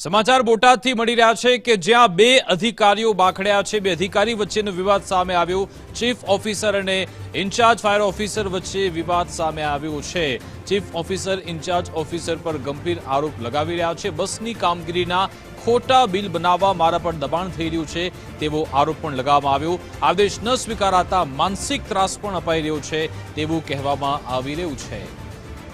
સમાચાર બોટાદથી મળી રહ્યા છે કે જ્યાં બે અધિકારીઓ બાખડ્યા છે, બે અધિકારી વચ્ચેનો વિવાદ સામે આવ્યો. ચીફ ઓફિસર અને ઇન્ચાર્જ ફાયર ઓફિસર વચ્ચે વિવાદ સામે આવ્યો છે. ચીફ ઓફિસર, ઇન્ચાર્જ ઓફિસર પર ગંભીર આરોપ લગાવી રહ્યા છે. બસની કામગીરીના ખોટા બિલ બનાવવા મારા પર દબાણ થઈ રહ્યું છે તેવો આરોપ પણ લગાવવામાં આવ્યો. આદેશ ન સ્વીકારાતા માનસિક ત્રાસ પણ અપાઈ રહ્યો છે તેવું કહેવામાં આવી રહ્યું છે.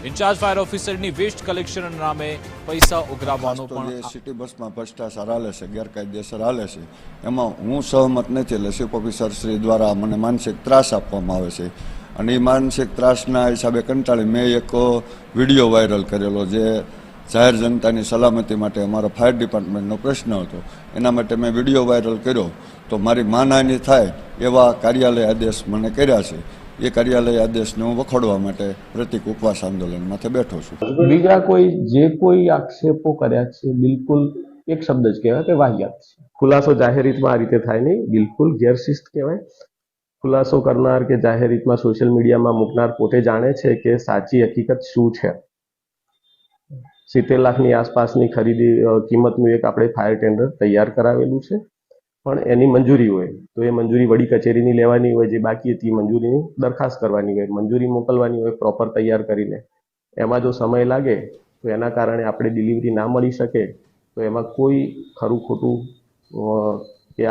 ઇન્ચાર્જ ફાયર ઓફિસરની વેસ્ટ કલેક્શન નામે પૈસા ઉઘરાવવાનો પણ સિટી બસમાં ભ્રષ્ટાચાર હાલે છે ગેરકાયદેસર હાલે છે એમાં હું સહમત નથી એટલે ચીફ ઓફિસર શ્રી દ્વારા મને માનસિક ત્રાસ આપવામાં આવે છે. અને એ માનસિક ત્રાસના હિસાબે કંટાળી મેં એક વીડિયો વાયરલ કરેલો જે જાહેર જનતાની સલામતી માટે અમારા ફાયર ડિપાર્ટમેન્ટનો પ્રશ્ન હતો. એના માટે મેં વીડિયો વાયરલ કર્યો. તો મારી માનહાનિ થાય એવા કાર્યાલય આદેશ મને કર્યા છે. એ કાર્યાલય આદેશને હું વખોડવા માટે પ્રતિક ઉપવાસ આંદોલન માટે બેઠો છું. બીજા કોઈ જે કોઈ આક્ષેપો કર્યા છે બિલકુલ એક શબ્દ જ કહેવાય કે વાહિયાત છે. ખુલાસો જાહેર રીતમાં આ રીતે થાય નહીં. બિલકુલ ગેરશિસ્ત કહેવાય. ખુલાસો કરનાર કે જાહેર રીતમાં સોશિયલ મીડિયામાં મૂકનાર પોતે જાણે છે કે સાચી હકીકત શું છે. સિત્તેર લાખની આસપાસની ખરીદી કિંમતનું એક આપણે ફાયર ટેન્ડર તૈયાર કરાવેલું છે. પણ એની મંજૂરી હોય. તો એ મંજૂરી વડી કચેરીની લેવાની હોય, જે બાકી હતી મંજૂરીની દરખાસ્ત કરવાની હોય. મંજૂરી મોકલવાની હોય પ્રોપર તૈયાર કરીને. એમાં જો સમય લાગે, તો એના કારણે આપણે ડિલિવરી ના મળી શકે. તો એમાં કોઈ ખરું ખોટું કે